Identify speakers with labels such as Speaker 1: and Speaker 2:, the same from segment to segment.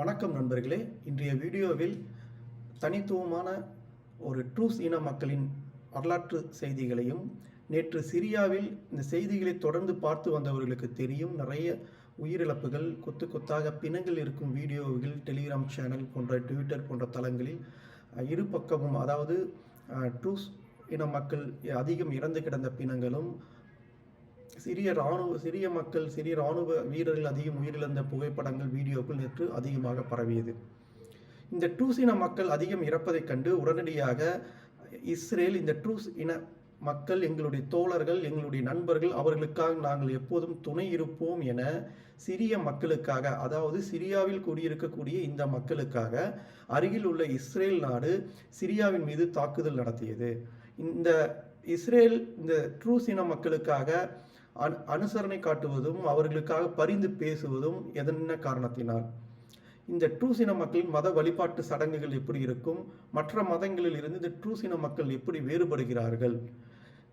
Speaker 1: வணக்கம் நண்பர்களே. இன்றைய வீடியோவில் தனித்துவமான ஒரு ட்ரூஸ் இன மக்களின் வரலாற்று செய்திகளையும் நேற்று சிரியாவில் இந்த செய்திகளை தொடர்ந்து பார்த்து வந்தவர்களுக்கு தெரியும். நிறைய உயிரிழப்புகள் கொத்து கொத்தாக பிணங்கள் இருக்கும் வீடியோவில் டெலிகிராம் சேனல் போன்ற ட்விட்டர் போன்ற தளங்களில் இரு பக்கமும் அதாவது ட்ரூஸ் இன மக்கள் அதிகம் இறந்து கிடந்த பிணங்களும் சிறிய இராணுவ சிறிய மக்கள் சிறிய இராணுவ வீரர்கள் அதிகம் உயிரிழந்த புகைப்படங்கள் வீடியோக்கள் நேற்று அதிகமாக பரவியது. இந்த ட்ரூஸ் இன மக்கள் அதிகம் இறப்பதைக் கண்டு உடனடியாக இஸ்ரேல் இந்த ட்ரூஸ் இன மக்கள் எங்களுடைய தோழர்கள் எங்களுடைய நண்பர்கள் அவர்களுக்காக நாங்கள் எப்போதும் துணை இருப்போம் என சிறிய மக்களுக்காக அதாவது சிரியாவில் குடியிருக்கக்கூடிய இந்த மக்களுக்காக அருகில் உள்ள இஸ்ரேல் நாடு சிரியாவின் மீது தாக்குதல் நடத்தியது. இந்த இஸ்ரேல் இந்த ட்ரூஸ் இன மக்களுக்காக அனு அனுசரணை காட்டுவதும் அவர்களுக்காக பரிந்து பேசுவதும் எதன காரணத்தினால்? இந்த ட்ரூசின மக்களின் மத வழிபாட்டு சடங்குகள் எப்படி இருக்கும்? மற்ற மதங்களில் இருந்து இந்த ட்ரூசின மக்கள் எப்படி வேறுபடுகிறார்கள்?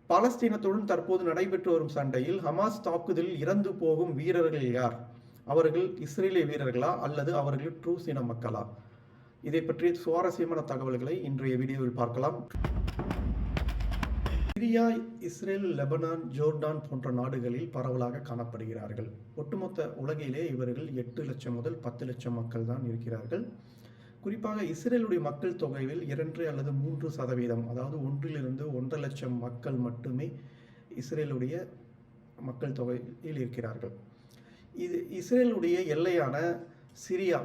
Speaker 1: பாலஸ்தீனத்துடன் தற்போது நடைபெற்று வரும் சண்டையில் ஹமாஸ் தாக்குதலில் இறந்து போகும் வீரர்கள் யார்? அவர்கள் இஸ்ரேலிய வீரர்களா அல்லது அவர்கள் ட்ரூஸ் இன மக்களா? இதை பற்றிய சுவாரஸ்யமான தகவல்களை இன்றைய வீடியோவில் பார்க்கலாம். சிரியா இஸ்ரேல் லெபனான் ஜோர்டான் போன்ற நாடுகளில் பரவலாக காணப்படுகிறார்கள். ஒட்டுமொத்த உலகிலே இவர்கள் எட்டு லட்சம் முதல் பத்து லட்சம் மக்கள் தான் இருக்கிறார்கள். குறிப்பாக இஸ்ரேலுடைய மக்கள் தொகையில் இரண்டு அல்லது மூன்று சதவீதம் அதாவது ஒன்றிலிருந்து ஒன்றரை லட்சம் மக்கள் மட்டுமே இஸ்ரேலுடைய மக்கள் தொகையில் இருக்கிறார்கள். இது இஸ்ரேலுடைய எல்லையான சிரியா.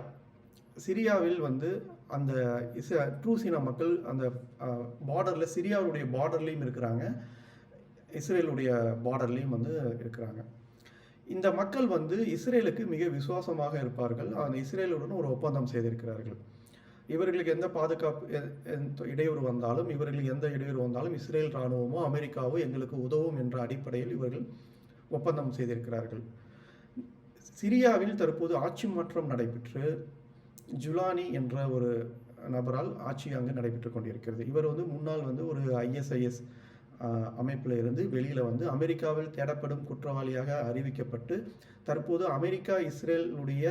Speaker 1: சிரியாவில் வந்து அந்த இஸ் ட்ரூசினா மக்கள் அந்த பார்டரில் சிரியாவுடைய பார்டர்லேயும் இருக்கிறாங்க. இஸ்ரேலுடைய பார்டர்லேயும் வந்து இருக்கிறாங்க. இந்த மக்கள் வந்து இஸ்ரேலுக்கு மிக விசுவாசமாக இருப்பார்கள். அந்த இஸ்ரேலுடன் ஒரு ஒப்பந்தம் செய்திருக்கிறார்கள். இவர்களுக்கு எந்த பாதுகாப்பு எ- இடையூறு வந்தாலும் இவர்களுக்கு எந்த இடையூறு வந்தாலும் இஸ்ரேல் இராணுவமோ அமெரிக்காவோ எங்களுக்கு உதவும் என்ற அடிப்படையில் இவர்கள் ஒப்பந்தம் செய்திருக்கிறார்கள். சிரியாவில் தற்போது ஆட்சி மாற்றம் நடைபெற்று ஜுலானி என்ற ஒரு நபரால் ஆட்சி அங்கு நடைபெற்று கொண்டிருக்கிறது. இவர் வந்து முன்னாள் வந்து ஒரு ஐஎஸ்ஐஎஸ் அமைப்பில் இருந்து வெளியில் வந்து அமெரிக்காவில் தேடப்படும் குற்றவாளியாக அறிவிக்கப்பட்டு தற்போது அமெரிக்கா இஸ்ரேலுடைய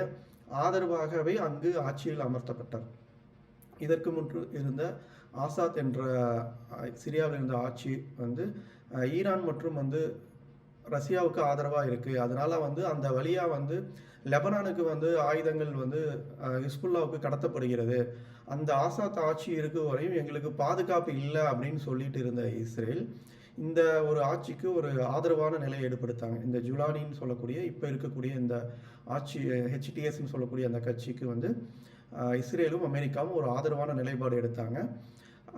Speaker 1: ஆதரவாகவே அங்கு ஆட்சியில் அமர்த்தப்பட்டார். இதற்கு முன்பு இருந்த ஆசாத் என்ற சிரியாவில் இருந்த ஆட்சி வந்து ஈரான் மற்றும் வந்து ரஷ்யாவுக்கு ஆதரவாக இருக்குது அதனால் வந்து அந்த வழியாக வந்து லெபனானுக்கு வந்து ஆயுதங்கள் வந்து ஹிஸ்புல்லாவுக்கு கடத்தப்படுகிறது. அந்த ஆசாத் ஆட்சி இருக்கும் வரையும் எங்களுக்கு பாதுகாப்பு இல்லை அப்படின்னு சொல்லிட்டு இருந்த இஸ்ரேல் இந்த ஒரு ஆட்சிக்கு ஒரு ஆதரவான நிலையை ஏற்படுத்தாங்க. இந்த ஜுலானின்னு சொல்லக்கூடிய இப்போ இருக்கக்கூடிய இந்த ஆட்சி ஹெச்டிஎஸ்ன்னு சொல்லக்கூடிய அந்த கட்சிக்கு வந்து இஸ்ரேலும் அமெரிக்காவும் ஒரு ஆதரவான நிலைப்பாடு எடுத்தாங்க.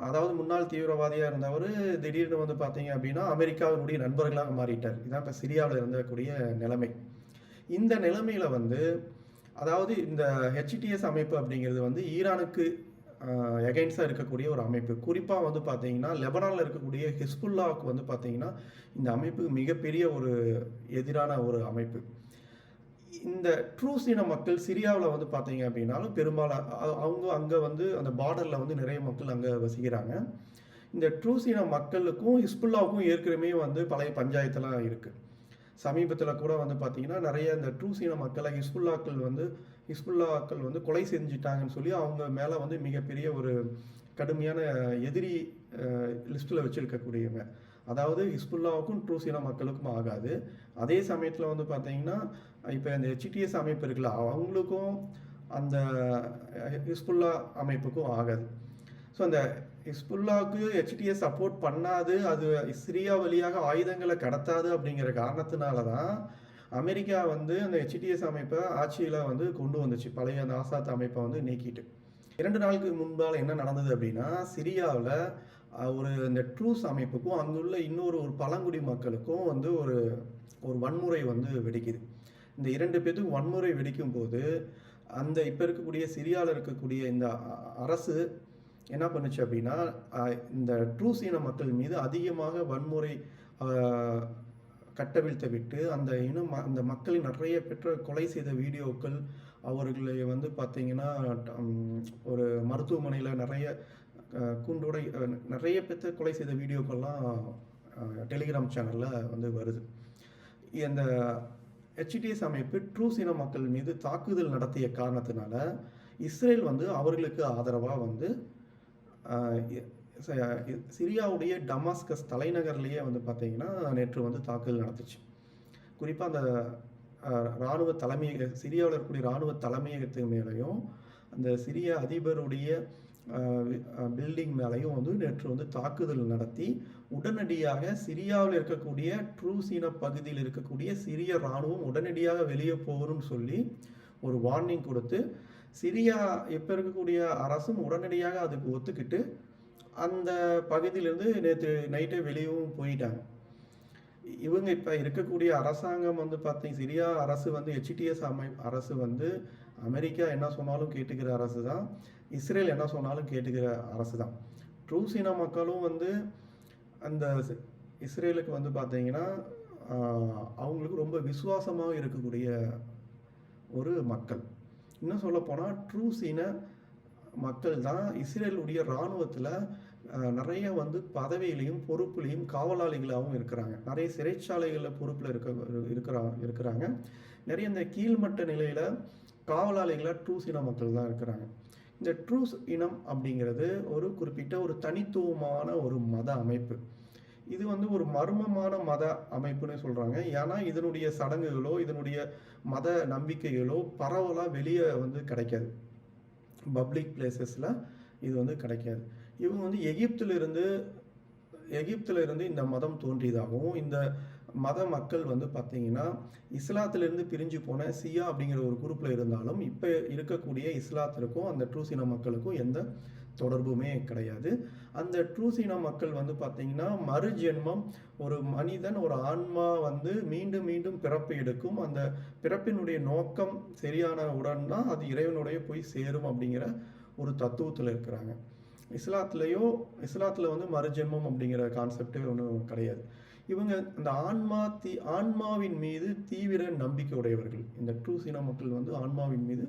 Speaker 1: அதாவது முன்னாள் தீவிரவாதியாக இருந்தவர் திடீர்னு வந்து பார்த்தீங்க அப்படின்னா அமெரிக்காவினுடைய நண்பர்களாக மாறிட்டார். இதான் இப்போ சிரியாவில் இருந்தக்கூடிய நிலைமை. இந்த நிலைமையில் வந்து அதாவது இந்த ஹெச்டிஎஸ் அமைப்பு அப்படிங்கிறது வந்து ஈரானுக்கு எகைன்ஸ்டாக இருக்கக்கூடிய ஒரு அமைப்பு. குறிப்பாக வந்து பார்த்தீங்கன்னா லெபனானில் இருக்கக்கூடிய ஹிஸ்புல்லாவுக்கு வந்து பார்த்தீங்கன்னா இந்த அமைப்பு மிகப்பெரிய ஒரு எதிரான ஒரு அமைப்பு. இந்த ட்ரூஸ் இன மக்கள் சிரியாவில் வந்து பார்த்தீங்க அப்படின்னாலும் பெரும்பாலும் அவங்க அங்கே வந்து அந்த பார்டரில் வந்து நிறைய மக்கள் அங்கே வசிக்கிறாங்க. இந்த ட்ரூஸ் இன மக்களுக்கும் ஹிஸ்புல்லாவுக்கும் ஏற்கனவே வந்து பழைய பஞ்சாயத்தெல்லாம் இருக்குது சமீபத்தில் கூட வந்து பார்த்தீங்கன்னா நிறைய இந்த ட்ரூஸ் இன மக்களை ஹிஸ்புல்லாக்கள் வந்து ஹிஸ்புல்லாக்கள் வந்து கொலை செஞ்சுட்டாங்கன்னு சொல்லி அவங்க மேலே வந்து மிகப்பெரிய ஒரு கடுமையான எதிரி லிஸ்ட்டில் வச்சுருக்கக்கூடியவங்க. அதாவது ஹிஸ்புல்லாவுக்கும் ட்ரூஸ் மக்களுக்கும் ஆகாது. அதே சமயத்தில் வந்து பார்த்தீங்கன்னா இப்போ இந்த ஹெச்டிஎஸ் அமைப்பு இருக்குல்ல அவங்களுக்கும் அந்த ஹிஸ்புல்லா அமைப்புக்கும் ஆகாது. ஸோ அந்த ஹிஸ்புல்லாவுக்கு ஹெச்டிஎஸ் சப்போர்ட் பண்ணாது அது சிரியா வழியாக ஆயுதங்களை கடத்தாது அப்படிங்கிற காரணத்தினால தான் அமெரிக்கா வந்து அந்த ஹெச்டிஎஸ் அமைப்பை ஆட்சியில் வந்து கொண்டு வந்துச்சு. பழைய அந்த ஆசாத் அமைப்பை வந்து நீக்கிட்டு. இரண்டு நாளுக்கு முன்பால் என்ன நடந்தது அப்படின்னா சிரியாவில் ஒரு இந்த ட்ரூஸ் அமைப்புக்கும் அங்குள்ள இன்னொரு ஒரு பழங்குடி மக்களுக்கும் வந்து ஒரு ஒரு வன்முறை வந்து வெடிக்குது. இந்த இரண்டு பேர்த்துக்கும் வன்முறை வெடிக்கும் போது அந்த இப்போ இருக்கக்கூடிய சிரியாவில் இருக்கக்கூடிய இந்த அரசு என்ன பண்ணுச்சு அப்படின்னா இந்த ட்ரூஸ் இன மக்கள் மீது அதிகமாக வன்முறை அஹ், கட்டவிழ்த்து விட்டு அந்த இனம் ம- அந்த மக்களின் நிறைய பெற்ற கொலை செய்த வீடியோக்கள் அவர்களை வந்து பார்த்திங்கன்னா ஒரு மருத்துவமனையில் நிறைய கூண்டோட நிறைய பேர்த்த கொலை செய்த வீடியோக்கள்லாம் டெலிகிராம் சேனலில் வந்து வருது. இந்த ஹெச்டிஎஸ் அமைப்பு ட்ரூஸ் இன மக்கள் மீது தாக்குதல் நடத்திய காரணத்தினால இஸ்ரேல் வந்து அவர்களுக்கு ஆதரவாக வந்து சிரியாவுடைய டமாஸ்கஸ் தலைநகர்லேயே வந்து பார்த்தீங்கன்னா நேற்று வந்து தாக்குதல் நடத்துச்சு குறிப்பாக அந்த இராணுவ தலைமையக சிரியாவில் இருக்கக்கூடிய இராணுவ தலைமையகத்துக்கு மேலேயும் அந்த சிரிய அதிபருடைய பில்டிங் மேலையும் வந்து நேற்று வந்து தாக்குதல் நடத்தி உடனடியாக சிரியாவில் இருக்கக்கூடிய ட்ரூசீன பகுதியில் இருக்கக்கூடிய சிரிய இராணுவம் உடனடியாக வெளியே போகணும்னு சொல்லி ஒரு வார்னிங் கொடுத்து சிரியா இப்போ இருக்கக்கூடிய அரசும் உடனடியாக அதுக்கு ஒத்துக்கிட்டு அந்த பகுதியிலேருந்து நேற்று நைட்டே வெளியவும் போயிட்டாங்க. இவங்க இப்போ இருக்கக்கூடிய அரசாங்கம் வந்து பார்த்தீங்க சிரியா அரசு வந்து ஹெச்டிஎஸ் அமை அரசு வந்து அமெரிக்கா என்ன சொன்னாலும் கேட்டுக்கிற அரசு தான் இஸ்ரேல் என்ன சொன்னாலும் கேட்டுக்கிற அரசு தான் ட்ரூசினா மக்களும் வந்து அந்த இஸ்ரேலுக்கு வந்து பார்த்தீங்கன்னா அவங்களுக்கு ரொம்ப விசுவாசமாக இருக்கக்கூடிய ஒரு மக்கள். இன்னும் சொல்லப்போனால் ட்ரூ சீன மக்கள் தான் இஸ்ரேலுடைய இராணுவத்தில் நிறைய வந்து பதவியிலையும் பொறுப்புலையும் காவலாளிகளாகவும் இருக்கிறாங்க. நிறைய சிறைச்சாலைகளில் பொறுப்பில் இருக்க இருக்கிறா இருக்கிறாங்க. நிறைய இந்த கீழ்மட்ட நிலையில் காவலாளிகளாக ட்ரூ சீன மக்கள் தான் இருக்கிறாங்க. இந்த ட்ரூஸ் இனம் அப்படிங்கிறது ஒரு குறிப்பிட்ட ஒரு தனித்துவமான ஒரு மத அமைப்பு. இது வந்து ஒரு மர்மமான மத அமைப்புன்னு சொல்கிறாங்க ஏன்னா இதனுடைய சடங்குகளோ இதனுடைய மத நம்பிக்கைகளோ பரவலாக வெளியே வந்து கிடைக்காது. பப்ளிக் பிளேசஸில் இது வந்து கிடைக்காது. இவங்க வந்து எகிப்திலிருந்து எகிப்திலிருந்து இந்த மதம் தோன்றியதாகவும் இந்த மத மக்கள் வந்து பார்த்தீங்கன்னா இஸ்லாத்திலிருந்து பிரிஞ்சு போன சியா அப்படிங்கிற ஒரு குரூப்பில் இருந்தாலும் இப்போ இருக்கக்கூடிய இஸ்லாத்திற்கும் அந்த ட்ரூசின மக்களுக்கும் எந்த தொடர்புமே கிடையாது. அந்த ட்ரூசின மக்கள் வந்து பார்த்தீங்கன்னா மறுஜென்மம் ஒரு மனிதன் ஒரு ஆன்மா வந்து மீண்டும் மீண்டும் பிறப்பு எடுக்கும். அந்த பிறப்பினுடைய நோக்கம் சரியான உடன் தான் அது இறைவனுடைய போய் சேரும் அப்படிங்கிற ஒரு தத்துவத்தில் இருக்கிறாங்க. இஸ்லாத்துலேயோ இஸ்லாத்தில் வந்து மறுஜென்மம் அப்படிங்கிற கான்செப்டே ஒன்றும் கிடையாது. இவங்க இந்த ஆன்மா தீ ஆன்மாவின் மீது தீவிர நம்பிக்கை உடையவர்கள். இந்த ட்ரூ சீனா மக்கள் வந்து ஆன்மாவின் மீது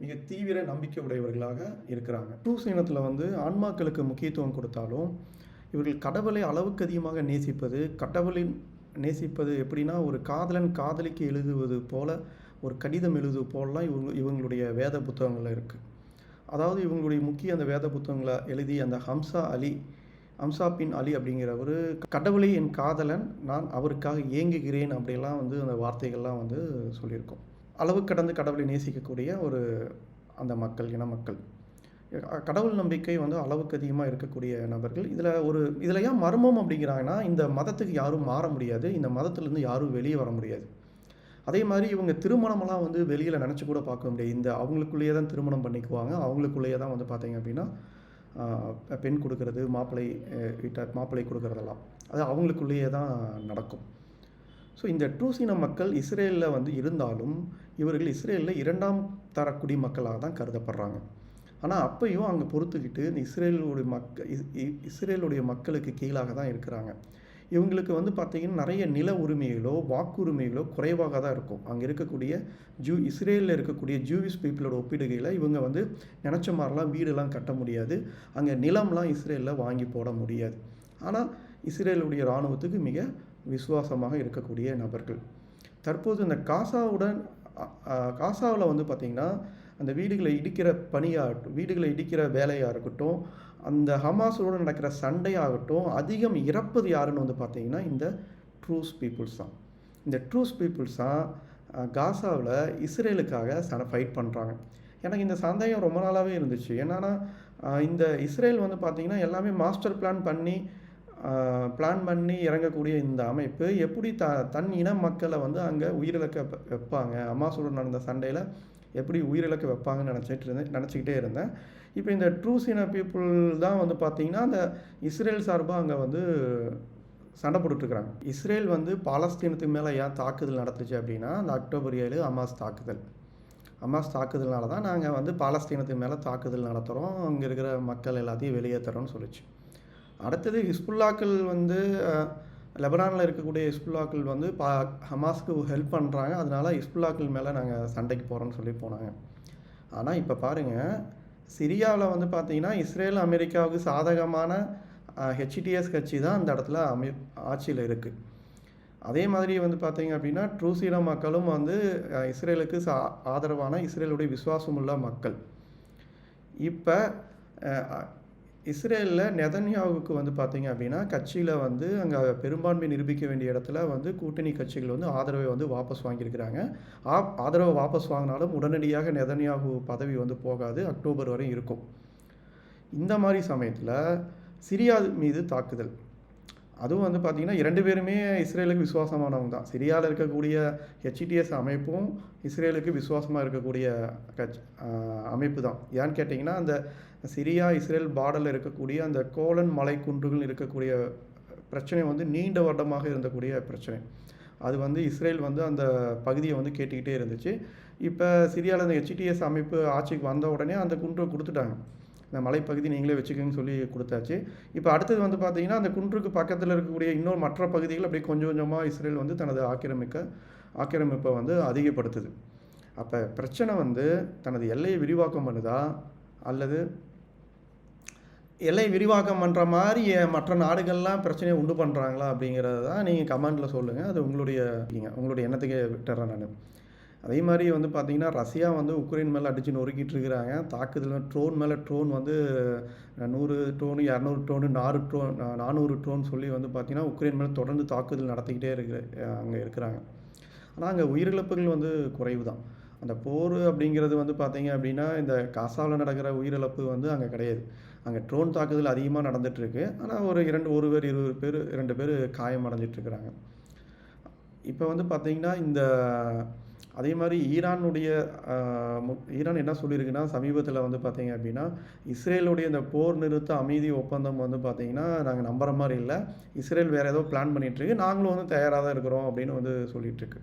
Speaker 1: மிக தீவிர நம்பிக்கை உடையவர்களாக இருக்கிறாங்க. ட்ரூ சீனத்தில் வந்து ஆன்மாக்களுக்கு முக்கியத்துவம் கொடுத்தாலும் இவர்கள் கடவுளை அளவுக்கு அதிகமாக நேசிப்பது கடவுளின் நேசிப்பது எப்படின்னா ஒரு காதலன் காதலிக்கு எழுதுவது போல ஒரு கடிதம் எழுதுவது போலலாம் இவங்க இவங்களுடைய வேத புத்தகங்களில் இருக்குது அதாவது இவங்களுடைய முக்கிய அந்த வேத புத்தகங்களை எழுதி அந்த ஹம்சா அலி ஹம்சா பின் அலி அப்படிங்கிறவர் கடவுளை என் காதலன் நான் அவருக்காக ஏங்குகிறேன் அப்படிலாம் வந்து அந்த வார்த்தைகள்லாம் வந்து சொல்லியிருக்கோம். அளவு கடந்து கடவுளை நேசிக்கக்கூடிய ஒரு அந்த மக்கள் இன மக்கள். கடவுள் நம்பிக்கை வந்து அளவுக்கு அதிகமாக இருக்கக்கூடிய நபர்கள். இதில் ஒரு இதில் ஏன் மர்மம் அப்படிங்கிறாங்கன்னா இந்த மதத்துக்கு யாரும் மாற முடியாது. இந்த மதத்துலேருந்து யாரும் வெளியே வர முடியாது. அதே மாதிரி இவங்க திருமணமெல்லாம் வந்து வெளியில் நினச்சி கூட பார்க்க முடியாது. இந்த அவங்களுக்குள்ளேயே தான் திருமணம் பண்ணிக்குவாங்க. அவங்களுக்குள்ளேயே தான் வந்து பார்த்தீங்க அப்படின்னா பெண் கொடுக்கறது மாப்பிள்ளை அஹ், வீட்டார் மாப்பிள்ளை கொடுக்கறதெல்லாம். அது அவங்களுக்குள்ளேயே தான் நடக்கும். ஸோ இந்த ட்ரூசீன மக்கள் இஸ்ரேலில் வந்து இருந்தாலும் இவர்கள் இஸ்ரேலில் இரண்டாம் தர குடிமக்களாக தான் கருதப்படுறாங்க. ஆனால் அப்பையும் அங்கே பொறுத்துக்கிட்டு இந்த இஸ்ரேலுடைய மக்க இஸ்- இ- இஸ்ரேலுடைய மக்களுக்கு கீழாக தான் இருக்கிறாங்க. இவங்களுக்கு வந்து பார்த்திங்கன்னா நிறைய நில உரிமைகளோ வாக்குரிமைகளோ குறைவாக தான் இருக்கும். அங்கே இருக்கக்கூடிய ஜூ இஸ்ரேலில் இருக்கக்கூடிய ஜூவிஸ் பீப்புளோட ஒப்பிடுகையில் இவங்க வந்து நினச்ச மாதிரிலாம் வீடெல்லாம் கட்ட முடியாது. அங்கே நிலம்லாம் இஸ்ரேலில் வாங்கி போட முடியாது. ஆனால் இஸ்ரேலுடைய இராணுவத்துக்கு மிக விசுவாசமாக இருக்கக்கூடிய நபர்கள். தற்போது இந்த காசாவுடன் காசாவில் வந்து பார்த்திங்கன்னா அந்த வீடுகளை இடிக்கிற பணியாகட்டும் வீடுகளை இடிக்கிற வேலையாக இருக்கட்டும் அந்த ஹமாஸோடு நடக்கிற சண்டையாகட்டும் அதிகம் இறப்பது யாருன்னு வந்து பார்த்தீங்கன்னா இந்த ட்ரூஸ் பீப்புள்ஸ் தான். இந்த ட்ரூஸ் பீப்புள்ஸ் தான் காசாவில் இஸ்ரேலுக்காக சன ஃபைட் பண்ணுறாங்க எனக்கு இந்த சந்தேகம் ரொம்ப நாளாகவே இருந்துச்சு. என்னென்னா இந்த இஸ்ரேல் வந்து பார்த்திங்கன்னா எல்லாமே மாஸ்டர் பிளான் பண்ணி பிளான் பண்ணி இறங்கக்கூடிய இந்த அமைப்பு எப்படி த தன் இன மக்களை வந்து அங்கே உயிரிழக்க வைப்பாங்க? அம்மாசோட நடந்த சண்டையில் எப்படி உயிரிழக்க வைப்பாங்கன்னு நினச்சிட்டு இருந்தேன் நினச்சிக்கிட்டே இருந்தேன். இப்போ இந்த ட்ரூஸ் இன பீப்புள் தான் வந்து பார்த்திங்கன்னா அந்த இஸ்ரேல் சார்பாக அங்கே வந்து சண்டை போட்டுட்ருக்குறாங்க. இஸ்ரேல் வந்து பாலஸ்தீனத்துக்கு மேலே ஏன் தாக்குதல் நடத்துச்சு அப்படின்னா அந்த அக்டோபர் ஏழு அமாஸ் தாக்குதல். அமாஸ் தாக்குதல்னால தான் நாங்கள் வந்து பாலஸ்தீனத்துக்கு மேலே தாக்குதல் நடத்துகிறோம் அங்கே இருக்கிற மக்கள் எல்லாத்தையும் வெளியேற்றுறோம்னு சொல்லிச்சு. அடுத்தது ஹிஸ்புல்லாக்கள் வந்து லெபனானில் இருக்கக்கூடிய இஸ்புல்லாக்கள் வந்து பா ஹமாஸ்க்கு ஹெல்ப் பண்ணுறாங்க அதனால இஸ்புல்லாக்கள் மேலே நாங்கள் சண்டைக்கு போகிறோம்னு சொல்லி போனாங்க. ஆனால் இப்போ பாருங்கள் சிரியாவில் வந்து பார்த்திங்கன்னா இஸ்ரேல் அமெரிக்காவுக்கு சாதகமான ஹெச்டிஎஸ் கட்சி தான் அந்த இடத்துல அமை ஆட்சியில் இருக்குது அதே மாதிரி வந்து பார்த்திங்க அப்படின்னா ட்ரூசீன மக்களும் வந்து இஸ்ரேலுக்கு சா ஆதரவான இஸ்ரேலுடைய விசுவாசமுள்ள மக்கள். இப்போ இஸ்ரேலில் நெதன்யாவுக்கு வந்து பார்த்திங்க அப்படின்னா கட்சியில் வந்து அங்கே பெரும்பான்மை நிரூபிக்க வேண்டிய இடத்துல வந்து கூட்டணி கட்சிகள் வந்து ஆதரவை வந்து வாபஸ் வாங்கியிருக்கிறாங்க. ஆ ஆதரவை வாபஸ் வாங்கினாலும் உடனடியாக நெதன்யாகு பதவி வந்து போகாது அக்டோபர் வரை இருக்கும். இந்த மாதிரி சமயத்தில் சிரியா மீது தாக்குதல். அதுவும் வந்து பார்த்திங்கன்னா இரண்டு பேருமே இஸ்ரேலுக்கு விசுவாசமானவங்க தான். சிரியாவில் இருக்கக்கூடிய ஹெச்டிஎஸ் அமைப்பும் இஸ்ரேலுக்கு விசுவாசமாக இருக்கக்கூடிய கட்சி அமைப்பு தான். ஏன்னு கேட்டிங்கன்னா அந்த சிரியா இஸ்ரேல் பார்டரில் இருக்கக்கூடிய அந்த கோலன் மலை குன்றுகள் இருக்கக்கூடிய பிரச்சனை வந்து நீண்ட வருடமாக இருந்தக்கூடிய பிரச்சனை. அது வந்து இஸ்ரேல் வந்து அந்த பகுதியை வந்து கேட்டுக்கிட்டே இருந்துச்சு. இப்போ சிரியாவில் அந்த ஹெச்டிஎஸ் அமைப்பு ஆட்சிக்கு வந்த உடனே அந்த குன்றை கொடுத்துட்டாங்க. இந்த மலைப்பகுதி நீங்களே வச்சுக்கோங்கன்னு சொல்லி கொடுத்தாச்சு. இப்போ அடுத்தது வந்து பார்த்தீங்கன்னா அந்த குன்றுக்கு பக்கத்தில் இருக்கக்கூடிய இன்னொரு மற்ற பகுதிகள் அப்படியே கொஞ்சம் கொஞ்சமாக இஸ்ரேல் வந்து தனது ஆக்கிரமிக்க ஆக்கிரமிப்பை வந்து அதிகப்படுத்துது. அப்போ பிரச்சனை வந்து தனது எல்லையை விரிவாக்கம் பண்ணுதா? அல்லது எல்லை விரிவாக்கம் பண்ணுற மாதிரி மற்ற நாடுகள்லாம் பிரச்சனையை உண்டு பண்ணுறாங்களா அப்படிங்கிறத தான் நீங்கள் கமெண்டில் சொல்லுங்கள் அது உங்களுடைய உங்களுடைய எண்ணத்துக்கே விட்டுறேன் நான். அதே மாதிரி வந்து பார்த்திங்கன்னா ரஷ்யா வந்து உக்ரைன் மேலே அடித்து நொறுக்கிட்டு இருக்கிறாங்க. தாக்குதல் ட்ரோன் மேலே ட்ரோன் வந்து நூறு ட்ரோனு இரநூறு ட்ரோனு நாறு ட்ரோன் நானூறு ட்ரோன் சொல்லி வந்து பார்த்திங்கன்னா உக்ரைன் மேலே தொடர்ந்து தாக்குதல் நடத்திக்கிட்டே இருக்கிற அங்கே இருக்கிறாங்க. ஆனால் அங்கே உயிரிழப்புகள் வந்து குறைவு தான் அந்த போர் அப்படிங்கிறது வந்து பார்த்திங்க அப்படின்னா இந்த காசாவில் நடக்கிற உயிரிழப்பு வந்து அங்கே கிடையாது. அங்கே ட்ரோன் தாக்குதல் அதிகமாக நடந்துகிட்ருக்கு ஆனால் ஒரு இரண்டு ஒரு பேர் இருபது பேர் ரெண்டு பேர் காயம் அடைஞ்சிட்ருக்குறாங்க இப்போ வந்து பார்த்திங்கன்னா இந்த அதே மாதிரி ஈரானுடைய ஈரான் என்ன சொல்லியிருக்குன்னா சமீபத்தில் வந்து பார்த்தீங்க அப்படின்னா இஸ்ரேலுடைய இந்த போர் நிறுத்த அமைதி ஒப்பந்தம் வந்து பார்த்திங்கன்னா நாங்கள் நம்புற மாதிரி இல்லை. இஸ்ரேல் வேறு ஏதோ பிளான் பண்ணிகிட்ருக்கு நாங்களும் வந்து தயாராக தான் இருக்கிறோம் அப்படின்னு வந்து சொல்லிகிட்ருக்கு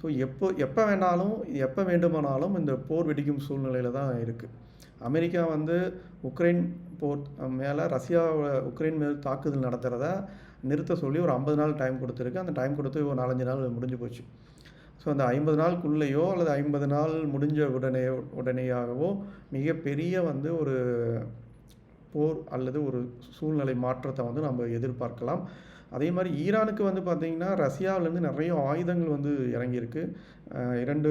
Speaker 1: ஸோ எப்போ எப்போ வேணாலும் எப்போ வேண்டுமானாலும் இந்த போர் வெடிக்கும் சூழ்நிலையில் தான் இருக்குது அமெரிக்கா வந்து உக்ரைன் போர் மேலே ரஷ்யாவோட உக்ரைன் மேல் தாக்குதல் நடத்துகிறத நிறுத்த சொல்லி ஒரு ஐம்பது நாள் டைம் கொடுத்துருக்கு. அந்த டைம் கொடுத்து ஒரு நாலஞ்சு நாள் முடிஞ்சு போச்சு. ஸோ அந்த ஐம்பது நாளுக்குள்ளேயோ அல்லது ஐம்பது நாள் முடிஞ்ச உடனே உடனேயாகவோ மிகப்பெரிய வந்து ஒரு போர் அல்லது ஒரு சூழ்நிலை மாற்றத்தை வந்து நம்ம எதிர்பார்க்கலாம். அதே மாதிரி ஈரானுக்கு வந்து பார்த்திங்கன்னா ரஷ்யாவிலேருந்து நிறைய ஆயுதங்கள் வந்து இறங்கியிருக்கு. இரண்டு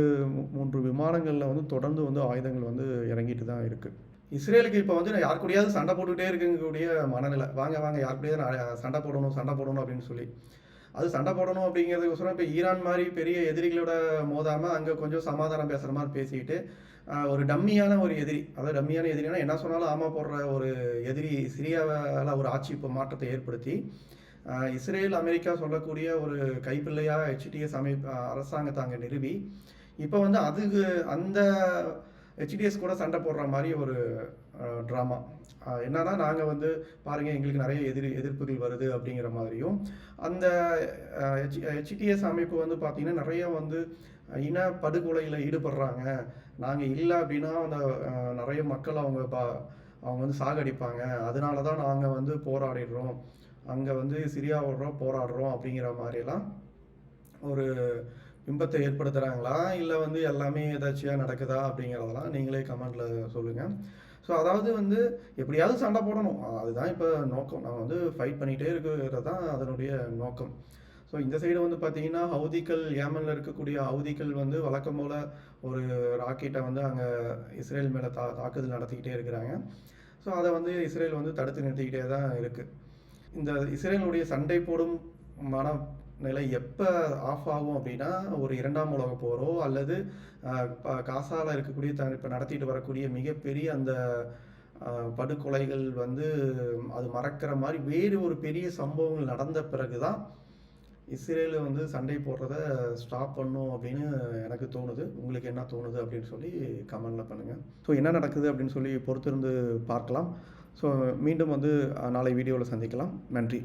Speaker 1: மூன்று விமானங்களில் வந்து தொடர்ந்து வந்து ஆயுதங்கள் வந்து இறங்கிட்டு தான் இருக்குது இஸ்ரேலுக்கு இப்போ வந்து யார் கூடயாவது சண்டை போட்டுக்கிட்டே இருக்கக்கூடிய மனநிலை. வாங்க வாங்க யார் கூடயாவது சண்டை போடணும் சண்டை போடணும் அப்படின்னு சொல்லி. அது சண்டை போடணும் அப்படிங்கிறதுக்கோசரம் இப்போ ஈரான் மாதிரி பெரிய எதிரிகளோட மோதாமல் அங்கே கொஞ்சம் சமாதானம் பேசுகிற மாதிரி பேசிக்கிட்டு ஒரு டம்மியான ஒரு எதிரி. அதாவது டம்மியான எதிரினா என்ன சொன்னாலும் ஆமா போடுற ஒரு எதிரி சிரியாவில் ஒரு ஆட்சி இப்போ மாற்றத்தை ஏற்படுத்தி இஸ்ரேல் அமெரிக்கா சொல்லக்கூடிய ஒரு கைப்பிள்ளையாக ஹெச்டிஎஸ் அமைப்பு அரசாங்கத்தை அங்கே நிறுவி. இப்போ வந்து அதுக்கு அந்த ஹெச்டிஎஸ் கூட சண்டை போடுற மாதிரி ஒரு ட்ராமா என்னன்னா நாங்கள் வந்து பாருங்கள் எங்களுக்கு நிறைய எதிர் எதிர்ப்புகள் வருது அப்படிங்கிற மாதிரியும். அந்த ஹெச் ஹெச்டிஎஸ் அமைப்பு வந்து பார்த்திங்கன்னா நிறைய வந்து இன படுகொலையில் ஈடுபடுறாங்க. நாங்கள் இல்லை அப்படின்னா அந்த நிறைய மக்கள் அவங்க பா அவங்க வந்து சாகடிப்பாங்க. அதனால தான் நாங்கள் வந்து போராடிடுறோம். அங்கே வந்து சிரியாவோட போராடுறோம் அப்படிங்கிற மாதிரிலாம் ஒரு பிம்பத்தை ஏற்படுத்துகிறாங்களா இல்லை வந்து எல்லாமே ஏதாச்சியாக நடக்குதா அப்படிங்கிறதெல்லாம் நீங்களே கமெண்டில் சொல்லுங்கள் ஸோ அதாவது வந்து எப்படியாவது சண்டை போடணும். அதுதான் இப்போ நோக்கம். நான் வந்து ஃபைட் பண்ணிகிட்டே இருக்கிறது தான் அதனுடைய நோக்கம். ஸோ இந்த சைடு வந்து பார்த்தீங்கன்னா ஹவுதிகள் ஏமனில் இருக்கக்கூடிய ஹவுதிகள் வந்து வழக்கம் போல் ஒரு ராக்கெட்டை வந்து அங்கே இஸ்ரேல் மேலே தா தாக்குதல் நடத்திக்கிட்டே இருக்கிறாங்க. ஸோ அதை வந்து இஸ்ரேல் வந்து தடுத்து நிறுத்திக்கிட்டே தான் இருக்குது இந்த இஸ்ரேலுடைய சண்டை போடும் மன நிலை எப்போ ஆஃப் ஆகும் அப்படின்னா ஒரு இரண்டாம் உலக போரோ அல்லது காசாவில் இருக்கக்கூடிய த இப்போ நடத்திட்டு வரக்கூடிய மிகப்பெரிய அந்த படுகொலைகள் வந்து அது மறக்கிற மாதிரி வேறு ஒரு பெரிய சம்பவங்கள் நடந்த பிறகு தான் இஸ்ரேலு வந்து சண்டை போடுறத ஸ்டாப் பண்ணும் அப்படின்னு எனக்கு தோணுது. உங்களுக்கு என்ன தோணுது அப்படின்னு சொல்லி கமெண்டில் பண்ணுங்கள் ஸோ என்ன நடக்குது அப்படின்னு சொல்லி பொறுத்திருந்து பார்க்கலாம். ஸோ மீண்டும் வந்து நாளை வீடியோவில் சந்திக்கலாம். நன்றி.